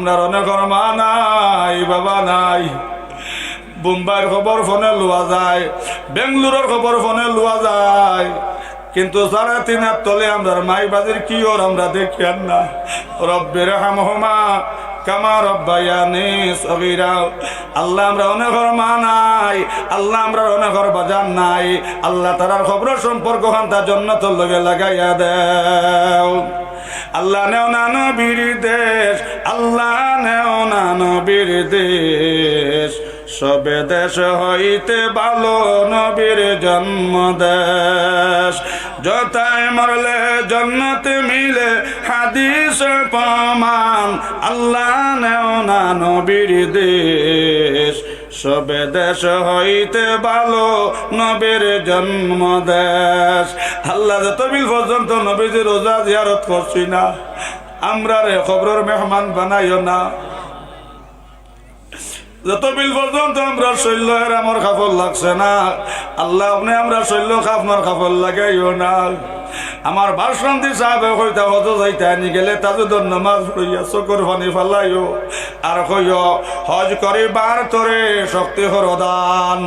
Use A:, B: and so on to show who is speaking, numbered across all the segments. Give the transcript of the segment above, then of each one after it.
A: আপনার অনেক মা নাই, বাবা নাই। মুম্বাইয়ের খবর ফোনে লোয়া যায়, বেঙ্গলোরের খবর ফোনে লোয়া যায়। কিন্তু সাড়ে তিন হাত তলে আমরা মাই বাজির কি ওর আমরা দেখি আর না। রব্বের হামহমা কামা রব্বায়ানি সগীরা। আল্লাহ আমরা অনেক মা নাই, আল্লাহ আমরা অনেক বাজার নাই। আল্লাহ তারার খবর সম্পর্ক হান তার জন্য তোর লগে লাগাইয়া দেও। আল্লাহ নেও না নবীর দেশ, আল্লাহ নেও না নবীর দেশ। সবে দেশ হইতে ভালো নবীর জন্ম দেশ। যথায় মরলে জন্নত মিলে হাদিস প্রমাণ, আল্লাহ নেও না নবীর দেশ। সবে দেশ হইতে ভালো নবীর জন্ম দেশ আল্লাহ যতবিল পর্যন্ত নবীজি রোজা জিয়ারত করছি না। আমরা রে খবরের মেহমান বানাইও না। যত বিল পর্যন্ত আমরা শৈল্য আমার খাফল লাগছে না। আল্লাহ আপনি আমরা শৈল্য খাফনার খাফল লাগাইও না। আমার বাসন্তী সাহেব হত যাইতে নি গেলে তাজুদর নামাজ পড়িয়া চকুর ফানি ফালাইও। আর কইও, হজ করে বার তোরে শক্তি হরদান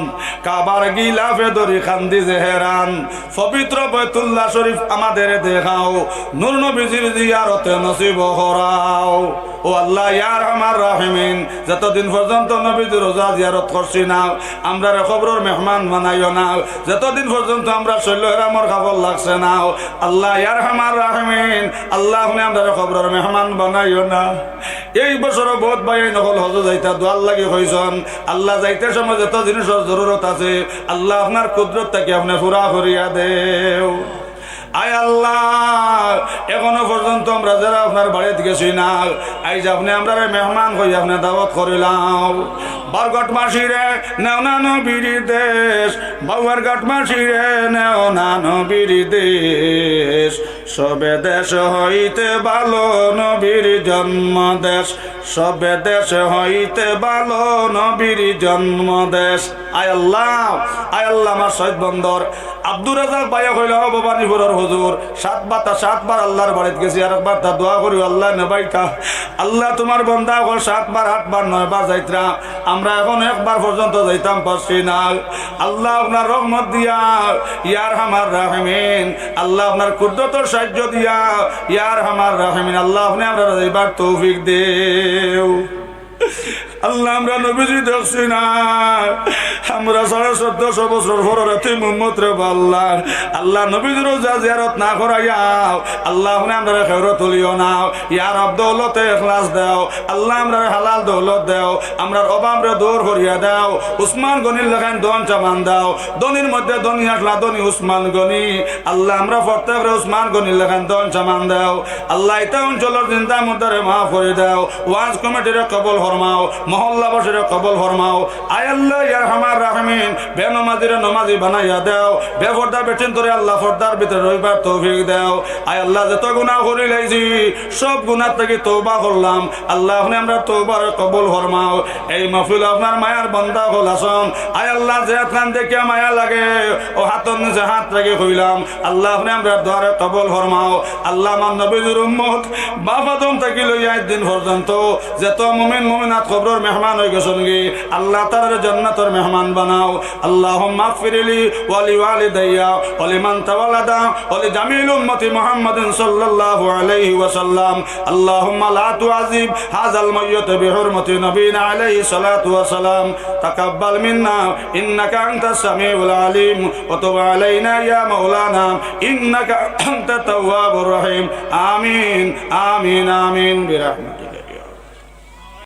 A: কাবার গিলাফে দরি খান্দি জেহেরান পবিত্র বৈতুল্লাহ শরীফ আমাদের দেখাও। নূর নবীজির জিয়ারতে নসিব হরাও। ও আল্লাহ ইয়ার আমার রাহিমিন, যতদিন পর্যন্ত নবীজি রোজা জিয়ারত করছি না, আমরা খবরের মেহমান বানাইও না, যতদিন পর্যন্ত আমরা শৈল্য হেরামর খাবার লাগছে না, আল্লাহ ইয়ার আমার রাহিমিন, আল্লাহ আপনি আমরা খবরের মেহমান বানাইও না। এই বছরও বহুত ভাই নকল হজ যাইতা দোয়াল লাগি হইছন, আল্লাহ যাইতে সময় যত জিনিসের জরুরত আছে, আল্লাহ আপনার কুদরত থেকে আপনি পুরা করিয়া দেও। আয় আল্লাহ, এখনও পর্যন্ত আমরা যারা আপনার বাড়িতে গেছি না আইজ আপনি আমরা মেহমান হয়ে আপনি দাওয়াত করিলাম। বরগট মাসিরে নেও না নবীর দেশ। বাউয়ার গট মাসিরে নেও না নবীর দেশ। সবে দেশ হইতে ভালো নবীর জন্ম দেশ সবে দেশ হইতে ভালো নবীর জন্ম দেশ আয় আল্লাহ আয় আল্লাহ আমার শহীদ বন্দর। আব্দুর রাজাক বাইয়া কইল ভবানীপুরের হুজুর, সাতবার তা সাতবার আল্লাহর বাড়িতে গেছি আর একবার তা দোয়া করি, আল্লাহ নেবাইটা আল্লাহ তোমার বন্ধা হল সাতবার, আটবার, নয়বার যাইতরা। আমরা এখন একবার পর্যন্ত যাইতাম পারছি না। আল্লাহ আপনার রহমত দিয়া ইয়ার হামার রাহমিন। আল্লাহ আপনার কুদ্রতর সাহায্য দিয়া ইয়ার হামার রাহমিন। আল্লাহ আপনি আমরা যাইবার তৌফিক দেও আল্লাহ, আমরা নবীজি দেখছি না। আমরা সাড়ে চোদ্দশো বছর পরে মোহাম্মদ রে আল্লাহ, নবীজির জিয়ারত না করাইয়াও। আল্লাহ আমরা খেউরত তুলিও নাও ইয়ার আব দৌলতে এখলাস দাও। আল্লাহ, আমরা হালাল দৌলত দাও। আমরা অভাব রে দূর করিয়া দাও। উসমান গনির লেখান দন চামান দাও। দনির মধ্যে দনি আসলা দনি উসমান গনি। আল্লাহ, আমরা প্রত্যেক রে উসমান গনির লেখান দন চামান দাও। আল্লাহ এটা অঞ্চলের চিন্তা মধ্যে মাফ করে দাও। ওয়াজ কমিটির কবল ফরমাও। মহল্লাবাসীর কবল ফরমাও। আয় আল্লাহ ইয়ার হামার রাহমিন। বে নমাজিরে নমাজি বানাইয়া দাও। বে ফর্দা বেটিন তোরে আল্লাহ ফর্দার ভিতরে রইবার তৌফিক দাও। আয় আল্লাহ, যত গুনাহ করি লাইছি সব গুনাহ থেকে তৌবা করলাম। আল্লাহ আপনি আমরা তৌবার কবল ফরমাও। এই মাহফিল আপনার মায়ার বন্দা হল আসন আয় আল্লাহ, যে খান দেখে মায়া লাগে, ও হাতর নিচে হাত রেখে কইলাম আল্লাহ আপনি আমরা দ্বারে কবল ফরমাও। আল্লাহ আমার নবীজুর উম্মত বাবাদম থেকে লইয়া দিন পর্যন্ত, যত মুমিন, মুমিনাত খবরের মেহমান হয়ে গেছেন গি আল্লাহ তার জান্নাতের মেহমান বানাও। আল্লাহ মাগফিরলি ওয়ালি ওয়ালি মান তাওয়ালাদা ওয়ালি জামিল উম্মতি মুহাম্মাদিন সাল্লাল্লাহু আলাইহি ওয়াসাল্লাম। আল্লাহুম্মা লা তুআযিব হাযাল মাইয়িত বিহুরমতি নবিনা আলাইহি সালাতু ওয়াসালাম। তাকাব্বাল মিন্না, ইন্নাকা আনতাস সামিউল আলিম। ওয়া তুব আলাইনা ইয়া মাওলানা, ইন্নাকা আনতাত তাওয়াবুর রহিম। আমিন আমিন আমিন বিরহমাতিক